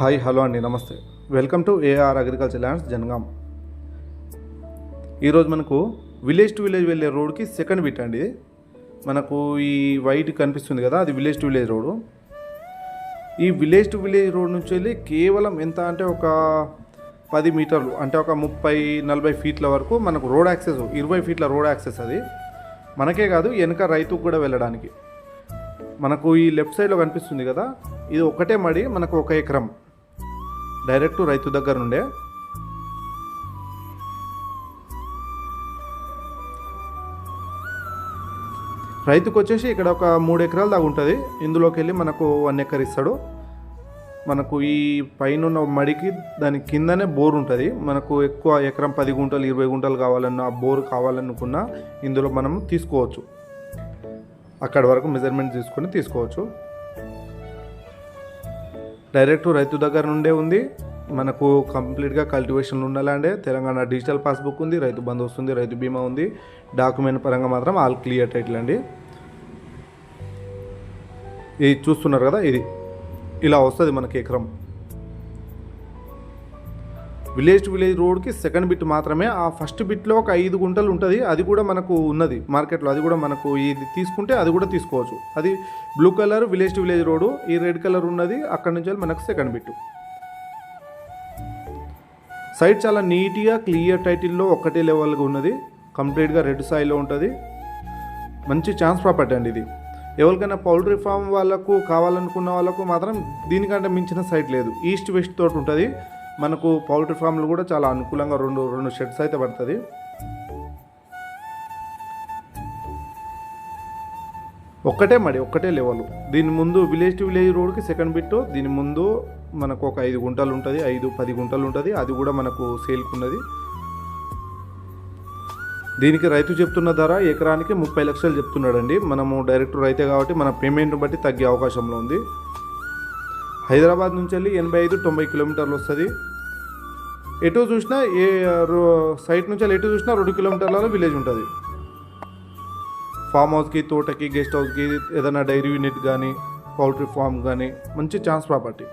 Hi hello అండి namaste. Welcome to AR agriculture lands Jangaon. ఈరోజు మనకు విలేజ్ టు విలేజ్ వెళ్ళే రోడ్కి సెకండ్ బిట్ అండి మనకు ఈ వైట్ కనిపిస్తుంది కదా అది విలేజ్ టు విలేజ్ రోడ్ ఈ విలేజ్ టు విలేజ్ రోడ్ నుంచి వెళ్ళి కేవలం ఎంత అంటే ఒక పది మీటర్లు అంటే ఒక ముప్పై నలభై ఫీట్ల వరకు మనకు రోడ్ యాక్సెస్ ఇరవై ఫీట్ల రోడ్ యాక్సెస్ అది. మనకే కాదు వెనక రైతుకు కూడా వెళ్ళడానికి. మనకు ఈ లెఫ్ట్ సైడ్లో కనిపిస్తుంది కదా ఇది ఒకటే మడి మనకు ఒక ఎకరం. డైరెక్ట్ రైతు దగ్గర నుండే. రైతుకు వచ్చేసి ఇక్కడ ఒక మూడు ఎకరాల దాకా ఉంటుంది. ఇందులోకి వెళ్ళి మనకు వన్ ఎకర్ ఇస్తాడు. మనకు ఈ పైన ఉన్న మడికి దాని కిందనే బోర్ ఉంటుంది. మనకు ఎక్కువ ఎకరం పది గుంటలు ఇరవై గుంటలు కావాలన్నా ఆ బోర్ కావాలనుకున్నా ఇందులో మనం తీసుకోవచ్చు. అక్కడ వరకు మెజర్మెంట్ తీసుకొని తీసుకోవచ్చు. డైరెక్ట్ రైతు దగ్గర నుండే ఉంది. మనకు కంప్లీట్గా కల్టివేషన్లు ఉండాలంటే తెలంగాణ డిజిటల్ పాస్బుక్ ఉంది రైతు బంధు వస్తుంది రైతు బీమా ఉంది. డాక్యుమెంట్ పరంగా మాత్రం ఆల్ క్లియర్ టైటిల్ అండి. ఇది చూస్తున్నారు కదా ఇది. ఇలా వస్తుంది మనకి ఎకరం. విలేజ్ టు విలేజ్ రోడ్కి సెకండ్ బిట్ మాత్రమే. ఆ ఫస్ట్ బిట్లో ఒక ఐదు గుంటలు ఉంటుంది. అది కూడా మనకు ఉన్నది మార్కెట్లో. అది కూడా మనకు ఇది తీసుకుంటే అది కూడా తీసుకోవచ్చు. అది blue colour village to village road ఈ రెడ్ కలర్ ఉన్నది. అక్కడి నుంచి మనకు సెకండ్ బిట్ సైడ్ చాలా నీట్గా క్లియర్ టైటిల్లో ఒకటే లెవెల్గా ఉన్నది. కంప్లీట్గా రెడ్ సాయిలో ఉంటుంది. మంచి ఛాన్స్ ప్రాపర్టీ అండి ఇది. ఎవరికైనా పౌల్ట్రీ ఫామ్ వాళ్ళకు కావాలనుకున్న వాళ్ళకు మాత్రం దీనికంటే మించిన సైట్ లేదు. ఈస్ట్ వెస్ట్ తోటి ఉంటుంది. మనకు పౌల్ట్రీ ఫామ్లు కూడా చాలా అనుకూలంగా రెండు రెండు షెడ్స్ అయితే పడుతుంది. ఒక్కటే మడి ఒక్కటే లెవెల్ దీని ముందు విలేజ్ టు విలేజ్ రోడ్కి సెకండ్ బిట్ దీని ముందు మనకు ఒక ఐదు గుంటలు ఉంటుంది ఐదు పది గుంటలు ఉంటుంది అది కూడా మనకు సేల్కున్నది. దీనికి రైతు చెప్తున్న ధర ఎకరానికి ముప్పై లక్షలు చెప్తున్నాడండి. మనము డైరెక్ట్ రైతే కాబట్టి మన పేమెంట్ని బట్టి తగ్గే అవకాశంలో ఉంది. హైదరాబాద్ నుంచి వెళ్ళి ఎనభై ఐదు తొంభై కిలోమీటర్లు వస్తుంది. ఎటు చూసినా ఏ రో- సైట్ నుంచి వెళ్ళి ఎటు చూసినా రెండు కిలోమీటర్లలో విలేజ్ ఉంటుంది. ఫామ్ హౌస్కి తోటకి గెస్ట్ హౌస్కి ఏదైనా డైరీ యూనిట్ కానీ పౌల్ట్రీ ఫామ్ కానీ మంచి ఛాన్స్ ప్రాపర్టీ.